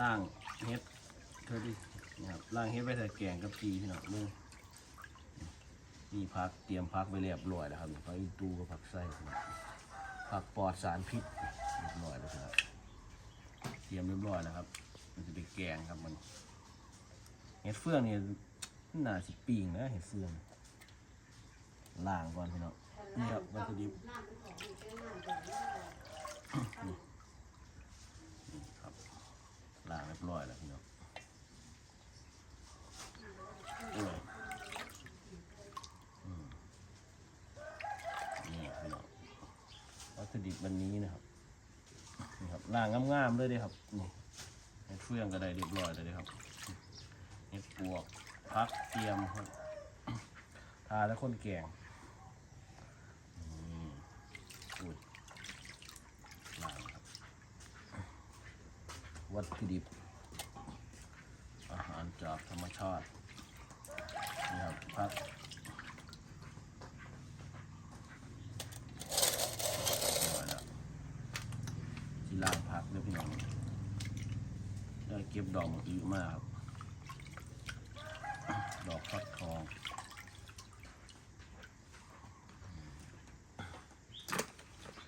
ล่างเฮ็ดเธอดินะครับล่างเฮ็ดไปใส่แกงกับจีพี่น้องเมื่อนี่พักเตรียมพักไปเรียบร้อยแล้วครับพักอีตูกับผักไส้พี่น้องผักปลอดสารพิษเรียบร้อยแล้วครับเตรียมเรียบร้อยแล้วครับ มันจะไปแกงครับมันเห็ดเฟืองนี่น่าสิปีงนะเห็ดเฟืองล่างก่อนพี่น้องนี่ครับวัตถุดิบ นี่ครับล้างเร้อยแล้วพี่น้องนี่พี่น้องวัตถุดิบวันนี้นะครับนี่ครับล้างงามๆเลยเด้ครับนี่เห็ดเฟืองก็ได้เรียบร้อยเลยเด้ครับเห็ดปวกพักเตรียมครับทาแล้วคนแกงอุ้ยล้างครับวัตถุดิบ อาหารจากธรรมชาตินี่ครับพักเอาละที่ล่างพักเด้อพี่น้องได้เก็บดอกมาอือมากครับ ดอกฟักทอง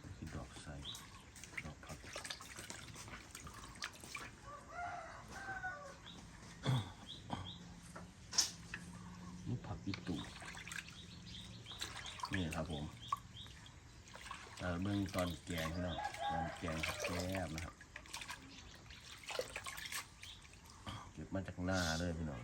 นี่คือดอกใสดอกพัก นี่ผักอีตูนี่ ครับผมเบื้องตอนแกงน้องตอนแกงแก้บนะครับ เก็บมาจากหน้าเลยพี่น้อง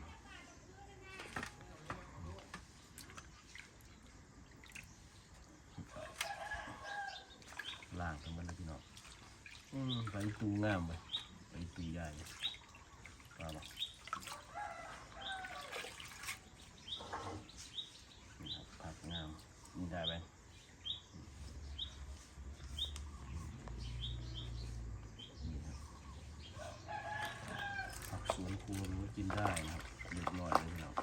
ล่างทั้งมันเลยพี่น้องอืไปตูงามไปไปตูใหญ่เอามานี่ครับผักงามนี่ได้ไหมนี่ครับผัก สวนครัวหรือว่ากินได้นะครับเรียบร้อยเลยพี่น้อง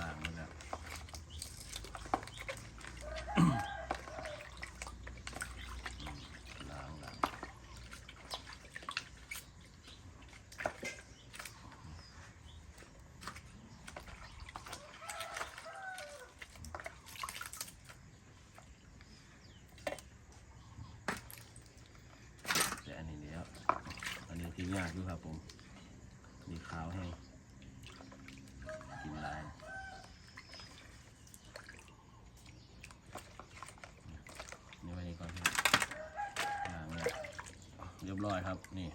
ล้างแล้วล้างล้างแต่อันนี้เนี้ยอันนี้ที่ยากอยู่ครับผม มีขาวแห้งกินลายนี่ไว้นี่ก่อนพี่ล้างแล้วเรียบร้อยครับ นี่